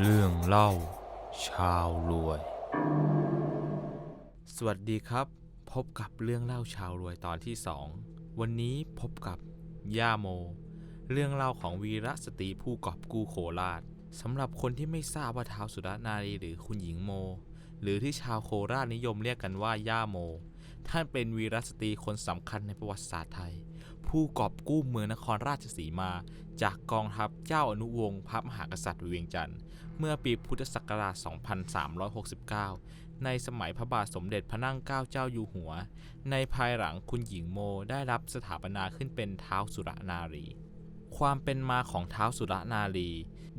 เรื่องเล่า ชาวรวย สวัสดีครับ พบกับเรื่องเล่าชาวรวยตอนที่ 2 วันนี้พบกับย่าโม เรื่องเล่าของวีรสตรีผู้กอบกู้โคราชสำหรับคนที่ไม่ทราบว่าท้าวสุรนารีหรือคุณหญิงโม หรือที่ชาวโคราชนิยมเรียกกันว่าย่าโม ท่านเป็นวีรสตรีคนสำคัญในประวัติศาสตร์ไทย ผู้กอบกู้เมืองนครราชสีมา จากกองทัพเจ้าอนุวงศ์พระมหากษัตริย์เวียงจันทร์เมื่อปีพุทธศักราช 2369 ในสมัยพระบาทสมเด็จพระนั่งเกล้าเจ้าอยู่หัว ในภายหลังคุณหญิงโมได้รับสถาปนาขึ้นเป็นเท้าสุรนารี ความเป็นมาของเท้าสุรนารี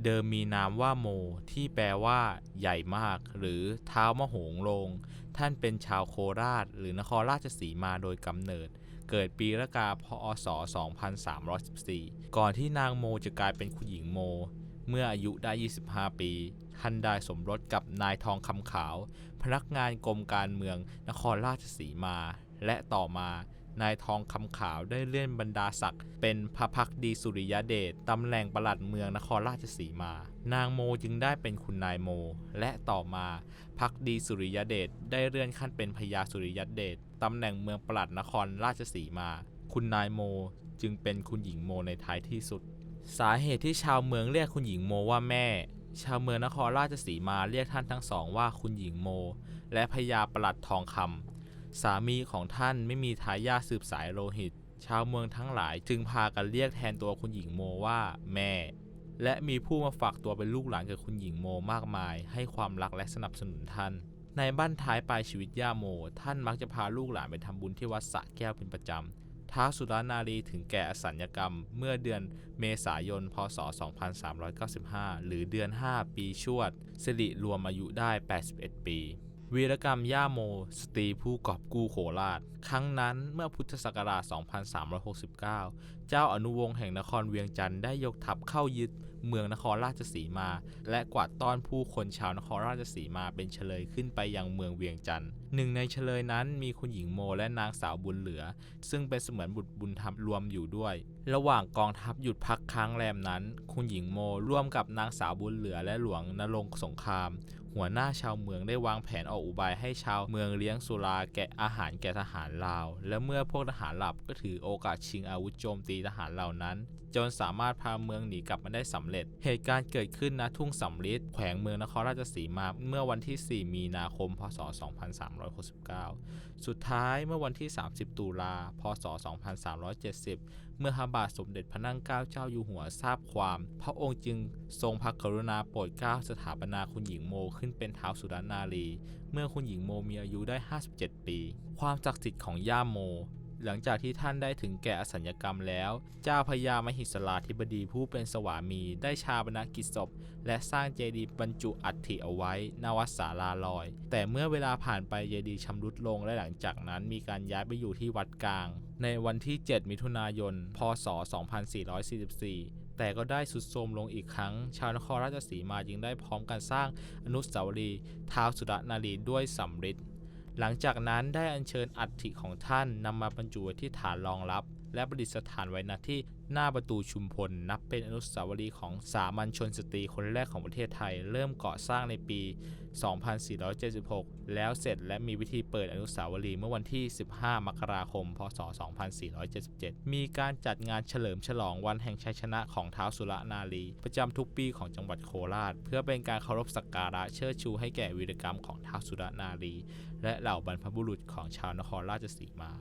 เดิมมีนามว่าโมที่แปลว่า ใหญ่มาก หรือเท้ามโหงลง ท่านเป็นชาวโคราช หรือนครราชสีมาโดยกำเนิด เกิดปีละกาพศ 2314 ก่อนที่นางโมจะกลายเป็นคุณหญิงโม เมื่ออายุได้ 25 ปี ท่านได้สมรสกับนายทองคำขาว พนักงานกรมการเมืองนครราชสีมา และต่อมานายทองคำขาวได้เลื่อนบรรดาศักดิ์เป็นพระพักดีสุริยเดชตำแหน่งประหลัดเมืองนครราชสีมา นางโมจึงได้เป็นคุณนายโม และต่อมาพักดีสุริยเดชได้เลื่อนขั้นเป็นพญาสุริยเดช ตำแหน่งเมืองปลัดนครราชสีมา คุณนายโมจึงเป็นคุณหญิงโมในท้ายที่สุด สาเหตุที่ชาวเมืองเรียกคุณหญิงโมว่าแม่ ชาวเมืองนครราชสีมาเรียกท่านทั้งสองว่าคุณหญิงโม และพญาปลัดทองคำสามีของท่านไม่มีทายาทสืบสายโลหิต ชาวเมืองทั้งหลายจึงพากันเรียกแทนตัวคุณหญิงโมว่าแม่และมีผู้มาฝากตัวเป็นลูกหลานกับคุณหญิงโมมากมาย ให้ความรักและสนับสนุนท่าน ในบ้านท้ายปลายชีวิตย่าโม ท่านมักจะพาลูกหลานไปทำบุญที่วัดสะแก้วเป็นประจำท้าวสุรนารีถึงแก่อสัญญกรรม เมื่อเดือนเมษายน พศ 2395 หรือเดือน 5 ปีชวดสิริรวมอายุได้ 81 ปี วีรกรรมย่าโม สตรีผู้กอบกู้โคราช ครั้งนั้นเมื่อพุทธศักราช 2369 เจ้าอนุวงศ์แห่งนครเวียงจันทร์ได้ยกทัพเข้ายึดเมืองนครราชสีมา และกวาดต้อนผู้คนชาวนครราชสีมาเป็นเฉลยขึ้นไปยังเมืองเวียงจันทร์หนึ่งในเฉลยนั้นมีคุณหญิงโมและนางสาวบุญเหลือ ซึ่งเป็นเสมือนบุตรบุญธรรมรวมอยู่ด้วย ระหว่างกองทัพหยุดพักค้างแรมนั้น คุณหญิงโมร่วมกับนางสาวบุญเหลือและหลวงนรงสงคราม หัวหน้าชาวเมืองได้วางแผนออกอุบายให้ชาวเมืองเลี้ยงสุราแกะอาหารแก่ทหารลาว และเมื่อพวกทหารหลับก็ถือโอกาสชิงอาวุธโจมตีทหารเหล่านั้น จนสามารถพาเมืองหนีกลับมาได้สำเร็จ เหตุการณ์เกิดขึ้นณทุ่งสำริดแขวงเมืองนครราชสีมาเมื่อวันที่ 4 มีนาคม พศ 2369 สุดท้ายเมื่อวันที่ 30 ตุลา พศ 2370 เมื่อพระบาทสมเด็จพระนั่งเกล้าเจ้าอยู่หัวทราบความ พระองค์จึงทรงพระกรุณาโปรดเกล้าสถาปนาคุณหญิงโมขึ้นเป็นท้าวสุรนารี เมื่อคุณหญิงโมมีอายุได้ 57 ปี ความศักดิ์สิทธิ์ของย่าโม หลังจากที่ท่านได้ถึงแก่อสัญญกรรมแล้ว เจ้าพญามหิสลาธิบดีผู้เป็นสวามีได้ชาปนากิจศพ และสร้างเจดีย์บรรจุอัฐิเอาไว้ณวัดสาราลอย แต่เมื่อเวลาผ่านไปเจดีย์ชำรุดลงและหลังจากนั้นมีการย้ายไปอยู่ที่วัดกลาง ในวันที่ 7 มิถุนายน พศ 2444 แต่ก็ได้สุดโทมลงอีกครั้ง ชาวนครราชสีมาจึงได้พร้อมกันสร้างอนุสาวรีย์ท้าวสุรนารีด้วยสำริดหลังจากนั้นได้อัญเชิญอัฐิของท่านนำมาบรรจุไว้ที่ฐานรองรับ และประดิษฐานไว้ณที่หน้าประตูชุมพล นับเป็นอนุสาวรีย์ของสามัญชนสตรีคนแรกของประเทศไทย เริ่มก่อสร้างในปี 2476 แล้วเสร็จและมีวิธีเปิดอนุสาวรีย์เมื่อวันที่ 15 มกราคม พศ 2477 มีการจัดงานเฉลิมฉลองวันแห่งชัยชนะของท้าวสุรนารี ประจำทุกปีของจังหวัดโคราช เพื่อเป็นการเคารพสักการะเชิดชูให้แก่วีรกรรมของท้าวสุรนารี และเหล่าบรรพบุรุษของชาวนครราชสีมา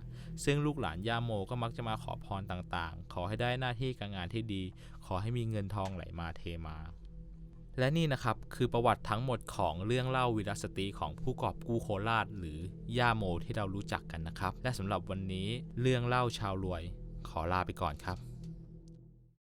ซึ่งลูกหลานย่าโมก็มักจะมาขอพรต่างๆ ขอให้ได้หน้าที่การงานที่ดี ขอให้มีเงินทองไหลมาเทมา และนี่นะครับคือประวัติทั้งหมดของเรื่องเล่าวีรสตรีของผู้กอบกู้โคราช หรือย่าโมที่เรารู้จักกันนะครับ และสำหรับวันนี้เรื่องเล่าชาวรวย ขอลาไปก่อนครับ